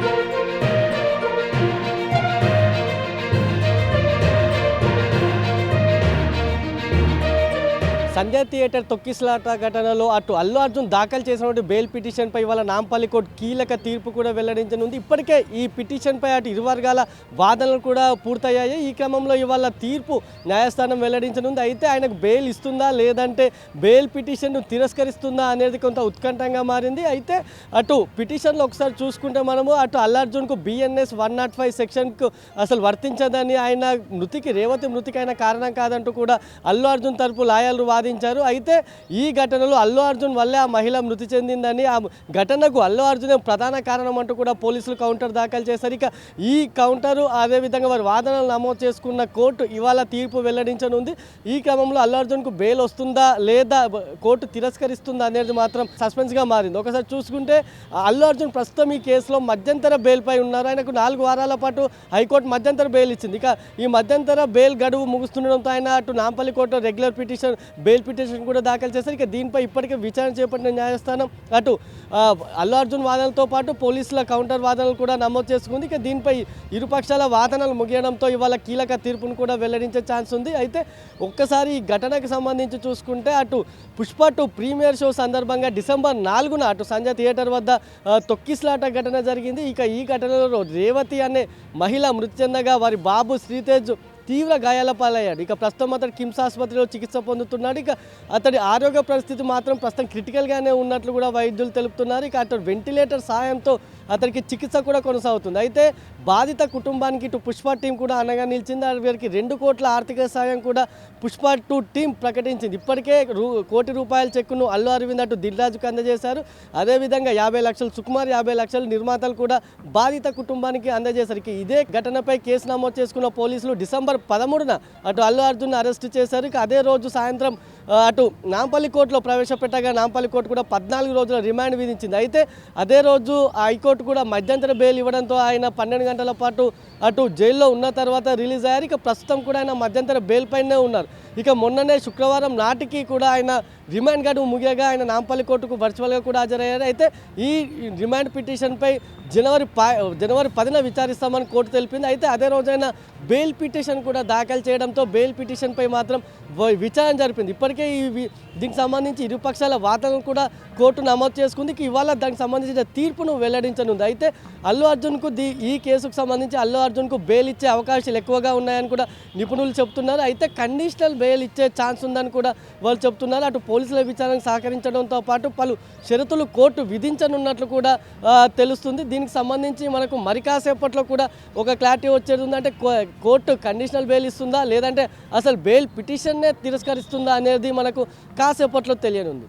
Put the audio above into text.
thank you. Sanjay theatre తొక్కిసలాట ఘటనలో అటు అల్లు అర్జున్ దాఖలు చేసినటువంటి బెయిల్ పిటిషన్పై ఇవాళ నాంపల్లి కోర్టు కీలక తీర్పు కూడా వెల్లడించనుంది. ఇప్పటికే ఈ పిటిషన్పై అటు ఇరు వర్గాల వాదనలు కూడా పూర్తయ్యాయి. ఈ క్రమంలో ఇవాళ తీర్పు న్యాయస్థానం వెల్లడించనుంది. అయితే ఆయనకు బెయిల్ ఇస్తుందా లేదంటే బెయిల్ పిటిషన్ను తిరస్కరిస్తుందా అనేది కొంత ఉత్కంఠంగా మారింది. అయితే అటు పిటిషన్లో ఒకసారి చూసుకుంటే మనము అటు అల్లు అర్జున్కు బిఎన్ఎస్ వన్ నాట్ ఫైవ్ సెక్షన్కు అసలు వర్తించదని ఆయన మృతికి రేవతి మృతికి అయిన కారణం కాదంటూ కూడా అల్లు అర్జున్ తరపు లాయర్లు వాదించారు అయితే ఈ ఘటనలో అల్లు అర్జున్ వల్లే ఆ మహిళ మృతి చెందిందని ఆ ఘటనకు అల్లు అర్జునే ప్రధాన కారణం అంటూ కూడా పోలీసులు కౌంటర్ దాఖలు చేశారు. ఇక ఈ కౌంటరు అదేవిధంగా వారి వాదనలు నమోదు చేసుకున్న కోర్టు ఇవాళ తీర్పు వెల్లడించనుంది. ఈ క్రమంలో అల్లు అర్జున్కు బెయిల్ వస్తుందా లేదా కోర్టు తిరస్కరిస్తుందా అనేది మాత్రం సస్పెన్స్గా మారింది. ఒకసారి చూసుకుంటే అల్లు అర్జున్ ప్రస్తుతం ఈ కేసులో మధ్యంతర బెయిల్పై ఉన్నారు. ఆయనకు నాలుగు వారాల పాటు హైకోర్టు మధ్యంతర బెయిల్ ఇచ్చింది. ఇక ఈ మధ్యంతర బెయిల్ గడువు ముగుస్తుండడంతో ఆయన అటు Nampally court regular petition bail petition కూడా దాఖలు చేశారు. ఇక దీనిపై ఇప్పటికే విచారణ చేపట్టిన న్యాయస్థానం అటు అల్లు అర్జున్ వాదనలతో పాటు పోలీసుల కౌంటర్ వాదనలు కూడా నమోదు చేసుకుంది. ఇక దీనిపై ఇరుపక్షాల వాదనలు ముగియడంతో ఇవాళ కీలక తీర్పును కూడా వెల్లడించే ఛాన్స్ ఉంది. అయితే ఒక్కసారి ఈ ఘటనకు సంబంధించి చూసుకుంటే అటు పుష్ప టు ప్రీమియర్ షో సందర్భంగా డిసెంబర్ నాలుగున అటు సంజయ్ థియేటర్ వద్ద తొక్కిస్లాట ఘటన జరిగింది. ఇక ఈ ఘటనలో రేవతి అనే మహిళ మృతి చెందగా వారి బాబు శ్రీతేజ్ తీవ్ర గాయాల పాలయ్యాడు. ఇక ప్రస్తుతం అతడు కిమ్స్ ఆసుపత్రిలో చికిత్స పొందుతున్నాడు. ఇక అతడి ఆరోగ్య పరిస్థితి మాత్రం ప్రస్తుతం క్రిటికల్గానే ఉన్నట్లు కూడా వైద్యులు తెలుపుతున్నారు. ఇక అతడు వెంటిలేటర్ సాయంతో అతనికి చికిత్స కూడా కొనసాగుతుంది. అయితే బాధిత కుటుంబానికి ఇటు పుష్ప టీం కూడా అనగా నిలిచింది. వీరికి రెండు కోట్ల ఆర్థిక సాయం కూడా పుష్ప టూ టీం ప్రకటించింది. ఇప్పటికే రూ కోటి రూపాయల చెక్కును అల్లు అరవింద్ అటు దిల్రాజుకు అందజేశారు. అదేవిధంగా యాభై లక్షలు సుకుమార్ యాభై లక్షలు నిర్మాతలు కూడా బాధిత కుటుంబానికి అందజేశారు. ఇదే ఘటనపై కేసు నమోదు చేసుకున్న పోలీసులు డిసెంబర్ పదమూడున అటు అల్లు అర్జున్ అరెస్ట్ చేశారు. అదే రోజు సాయంత్రం అటు నాంపల్లి కోర్టులో ప్రవేశపెట్టగా నాంపల్లి కోర్టు కూడా పద్నాలుగు రోజుల రిమాండ్ విధించింది. అయితే అదే రోజు హైకోర్టు కూడా మధ్యంతర బెయిల్ ఇవ్వడంతో ఆయన పన్నెండు గంటల పాటు అటు జైల్లో ఉన్న తర్వాత రిలీజ్ అయ్యారు. ఇక ప్రస్తుతం కూడా ఆయన మధ్యంతర బెయిల్ పైనే ఉన్నారు. ఇక మొన్ననే శుక్రవారం నాటికి కూడా ఆయన రిమాండ్ గడువు ముగియగా ఆయన నాంపల్లి కోర్టుకు వర్చువల్గా కూడా హాజరయ్యారు. అయితే ఈ రిమాండ్ పిటిషన్పై జనవరి ప జనవరి పదిన విచారిస్తామని కోర్టు తెలిపింది. అయితే అదే రోజైన బెయిల్ పిటిషన్ కూడా దాఖలు చేయడంతో బెయిల్ పిటిషన్పై మాత్రం విచారణ జరిపింది. ఇప్పటికే ఈ దీనికి సంబంధించి ఇరుపక్షాల వాదనలు కూడా కోర్టు నమోదు చేసుకుంది. ఇవాళ దానికి సంబంధించిన తీర్పును వెల్లడించనుంది. అయితే అల్లు అర్జున్కు దీ ఈ కేసుకు సంబంధించి అల్లు అర్జున్కు బెయిల్ ఇచ్చే అవకాశాలు ఎక్కువగా ఉన్నాయని కూడా నిపుణులు చెప్తున్నారు అయితే కండిషనల్ బెయిల్ ఇచ్చే ఛాన్స్ ఉందని కూడా వాళ్ళు చెప్తున్నారు. అటు పోలీసుల విచారణకు సహకరించడంతో పాటు పలు షరతులు కోర్టు విధించనున్నట్లు కూడా తెలుస్తుంది. దీనికి సంబంధించి మనకు మరి కాసేపట్లో కూడా ఒక క్లారిటీ వచ్చేది ఉందంటే కో- కోర్టు కండిషనల్ బెయిల్ ఇస్తుందా? లేదంటే అసలు బెయిల్ పిటిషన్నే తిరస్కరిస్తుందా అనేది మనకు కాసేపట్లో తెలియనుంది.